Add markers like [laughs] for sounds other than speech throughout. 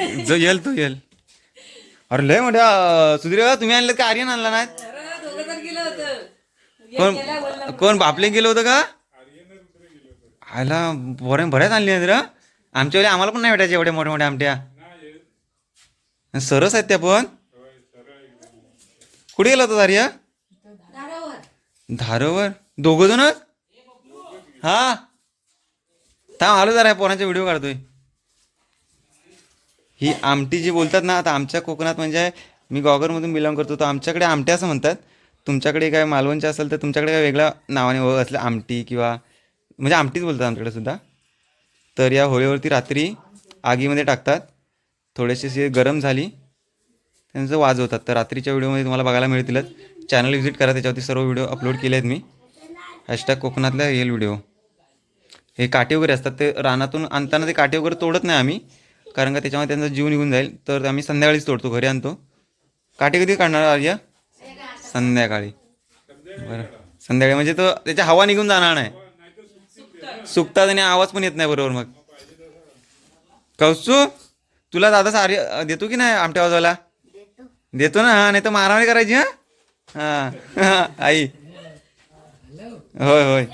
[laughs] जो येल तो येल अरे लय मोठ्या सुधीर तुम्ही आणलं का आर्यन आणला नाही? कोण कोण बापले गेलं होतं का? आयला बरे बऱ्याच आणली नाही रे. आमच्या वेळी आम्हाला पण नाही भेटायचे एवढ्या मोठ्या मोठ्या आमट्या. सरस आहेत त्या पण. कुठे गेला होता आर्या? धारोवर. दोघ जणच हा. थांब आलो जरा पोरांचा व्हिडिओ काढतोय. ही आमटी जी बोलतात ना आता आमच्या कोकणात म्हणजे मी गॉगरमधून बिलॉंग करतो तर आमच्याकडे आमट्या असं म्हणतात. तुमच्याकडे काय मालवणचे असेल तर तुमच्याकडे काय वेगळ्या नावाने ओळख असलं आमटी किंवा म्हणजे आमटीच बोलतात आमच्याकडे सुद्धा. तर या होळीवरती रात्री आगीमध्ये टाकतात. थोडेसे गरम झाली त्यांचं वाजवतात. तर रात्रीच्या व्हिडिओमध्ये तुम्हाला बघायला मिळतीलच. चॅनल व्हिजिट करा त्याच्यावरती सर्व व्हिडिओ अपलोड केले आहेत मी. हॅशटॅग कोकणातल्या रिअल व्हिडिओ हे काटे वगैरे असतात ते रानातून आणताना ते काटे वगैरे तोडत नाही आम्ही. कारण का त्याच्यामध्ये त्यांचा जीव निघून जाईल. तर आम्ही संध्याकाळीच तोडतो घरी आणतो. काटे कधी काढणार आर्या? संध्याकाळी. बरं. संध्याकाळी. म्हणजे तो त्याच्या हवा निघून जाणार नाही. सुकतात आणि आवाज पण येत नाही बरोबर मग. कौसू तुला दादा सारी देतो की नाही आमट्या आवाजाला देतो ना हा नाही तर मारामारी करायची हा? हा. [laughs] आई. होय होय.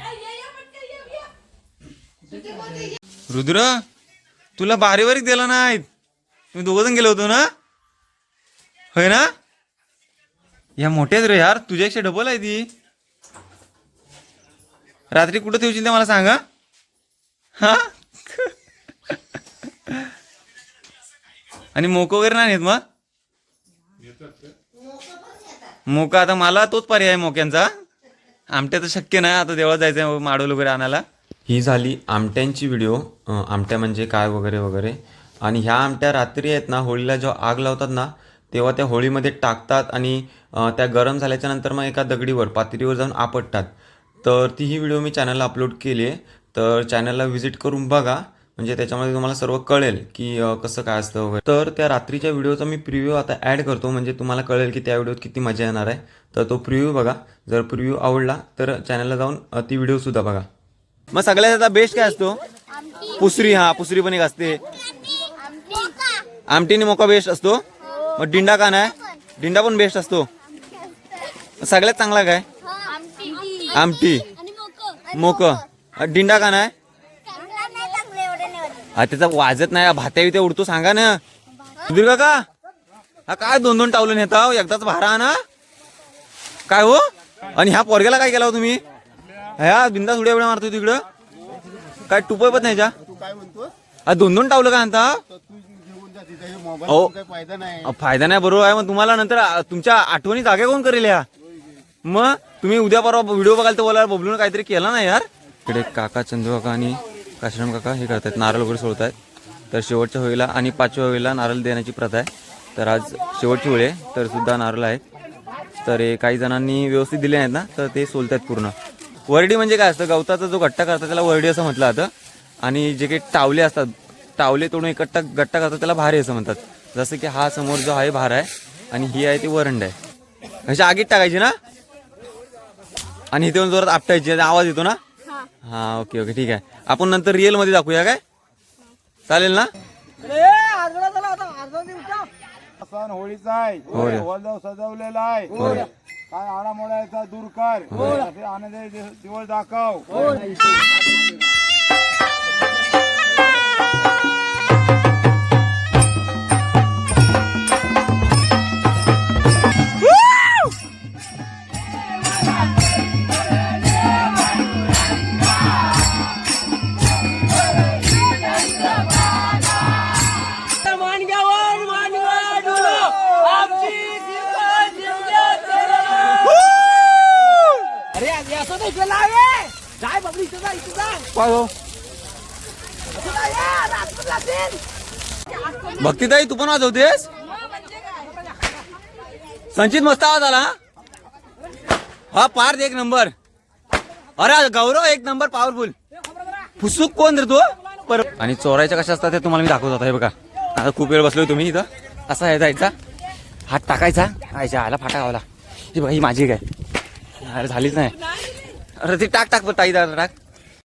रुद्र तुला बारीबारीक दिला नाहीत. तुम्ही दोघं जण गेलो होतो ना? होय ना? या मोठ्याच रे यार तुझ्यापेक्षा डबल आहे ती. रात्री कुठं ठेवशील ते मला सांगा हा? आणि मोक वगैरे नाही आहेत मग? मोका आता मला तोच पर्याय आहे मोक्यांचा. आमट्या तर शक्य नाही आता देवळात जायचं आहे माडोल वगैरे आणायला. ही झाली आमट्यांची व्हिडिओ आमट्या म्हणजे काय वगैरे वगैरे. आणि ह्या आमट्या रात्री आहेत ना होळीला जेव्हा आग लावतात ना तेव्हा त्या होळीमध्ये टाकतात आणि त्या गरम झाल्याच्यानंतर मग एका दगडीवर पातळीवर जाऊन आपटतात. तर ती ही व्हिडिओ मी चॅनलला अपलोड केली आहे. तर चॅनलला व्हिजिट करून बघा. म्हणजे त्याच्यामध्ये तुम्हाला सर्व कळेल की कसं काय असतं वगैरे. तर त्या रात्रीच्या व्हिडिओचा मी प्रिव्ह्यू आता ॲड करतो. म्हणजे तुम्हाला कळेल की त्या व्हिडिओत किती मजा येणार आहे. तर तो प्रिव्ह्यू बघा. जर प्रिव्ह्यू आवडला तर चॅनलला जाऊन ती व्हिडिओसुद्धा बघा. मग सगळ्यात आता बेस्ट काय असतो? पुसरी हा पुसरी पण एक असते. आमटीने मोका बेस्ट असतो. मग डिंडा का नाही? डिंडा पण बेस्ट असतो. सगळ्यात चांगला काय? आमटी. मोक. डिंडा का नाही? हा त्याचा वाजत नाही. भात्या ते उडतो सांगा ना. दुर्गा का? हा काय दोन दोन टावलं नेता हो? एकदाच भारा ना. काय हो? आणि ह्या पोरग्याला काय केला हो तुम्ही? ह्या बिंदास उड्या उड्या मारतो तिकडं. काय टुपय पण नाही तू काय म्हणतो दोन दोन टावलं का आता अहो. फायदा नाही बरोबर आहे मग तुम्हाला नंतर तुमच्या आठवणी जागे कोण करेल या? मग तुम्ही उद्या परवा व्हिडिओ बघाल तर बोला बबलून काहीतरी केला ना यार. इकडे काका चंदू काका आणि काशीराम काका हे करतात नारळ वगैरे सोडतायत. तर शेवटच्या होळीला आणि पाचव्या होळीला नारळ देण्याची प्रथा आहे. तर आज शेवटची होळी आहे तर सुद्धा नारळ आहेत. तर हे काही जणांनी व्यवस्थित दिले नाहीत ना तर ते सोलतात पूर्ण. वरडी म्हणजे काय असतं? गवताचा जो गट्टा करतात त्याला वरडी असं म्हटलं जातं. आणि जे काही टावले असतात टावले तोडून एकट्टा गट्टा करतात त्याला भारे असं म्हणतात. जसं की हा समोर जो आहे भार आहे. आणि ही आहे ती वरंड आहे. अशी आगीत टाकायची ना? आणि इथे जोरात आपटायची आणि आवाज येतो ना? हा. ओके ओके ठीक आहे. आपण नंतर रिअलमध्ये दाखवूया काय? चालेल ना? होळीचा आहे. हो सजवलेला आहे. काय आडामोडायचा दूर कर. असे आनंद दिवस दाखव. आज जाय इथं जा इथं जा असं भक्तीताई तू पण वाजवतेस? संचित मस्त आवाज आला हा? हा पार्थ एक नंबर. अरे गौरव एक नंबर पॉवरफुल फुसूक कोण रे तू पर आणि चोरायच्या कशा असतात ते तुम्हाला मी दाखवत होता हे बघा. आता खूप वेळ बसलोय तुम्ही इथं. असा आहे जायचा. हात टाकायचा. आयच्या आला फाटा गावला हे बघा ही माझी काय अरे झालीच नाही. अरे ती टाक टाक ताई दादा टाक